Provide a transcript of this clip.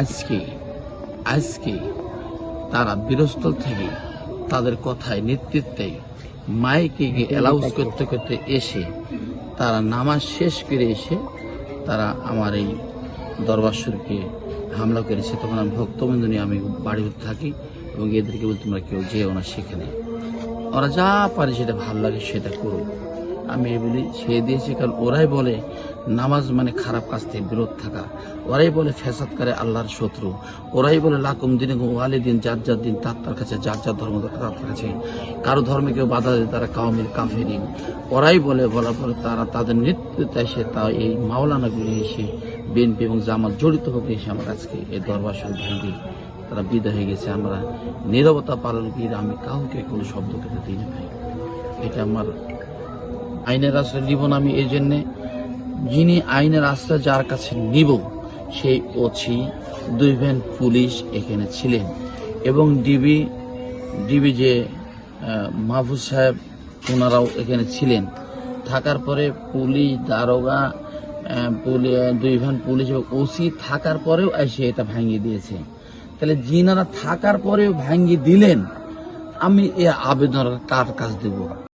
আজকে আজকে তারা বীরস্থল থেকে তাদের কথায় নেতৃত্বে মাইকে অ্যালাউন্স করতে করতে এসে তারা নামাজ শেষ করে এসে তারা আমার এই দরবার শরীফকে হামলা করেছে। তখন আমি ভক্তবৃন্দ নিয়ে আমি বাড়িতে থাকি এবং এদেরকে বলি তোমরা কেউ যেও না সেখানে। ওরা যা পারে সেটা ভালো লাগে সেটা করো আমি বলি, সে দিয়েছি কারণ ওরাই বলে, নামাজ মানে খারাপ কাজ থেকে বিরত থাকা। ওরাই বলে, ফ্যাসাদ করে আল্লাহর শত্রু। ওরাই বলে, লাকুম দিনে ওয়ালি দিন যার যার দিন তার তার কাছে, যার যার ধর্ম তার কাছে। কারও ধর্মে কেউ বাধা দেয়, তারা কাউমিল কাফেরিন ওরাই বলে, বলার পরে তারা তাদের নেতৃত্বে এসে তা এই মাওলানাগুলি এসে বিএনপি এবং জামাত জড়িত হবে এসে আমার আজকে এই দরবার শরীফ ভেঙে তারা বিদায় হয়ে গেছে। আমরা নীরবতা পালন করে, আমি কাউকে কোনো শব্দ করতে দিই না ভাই। এটা আমার আইনের আশ্রয় নিব না আমি এই জন্যে যিনি আইনের আশ্রয় যার কাছে নিব, সেই ওছি দুই ভ্যান পুলিশ এখানে ছিলেন। এবং ডিবি ডিবি যে মাহফুজ সাহেব ওনারাও এখানে ছিলেন। থাকার পরে পুলিশ দারোগা দুই ভ্যান পুলিশ এবং ওসি থাকার পরেও এসে এটা ভাঙিয়ে দিয়েছে। তাহলে যিনারা থাকার পরেও ভাঙিয়ে দিলেন, আমি এ আবেদন কার কাজ দেব?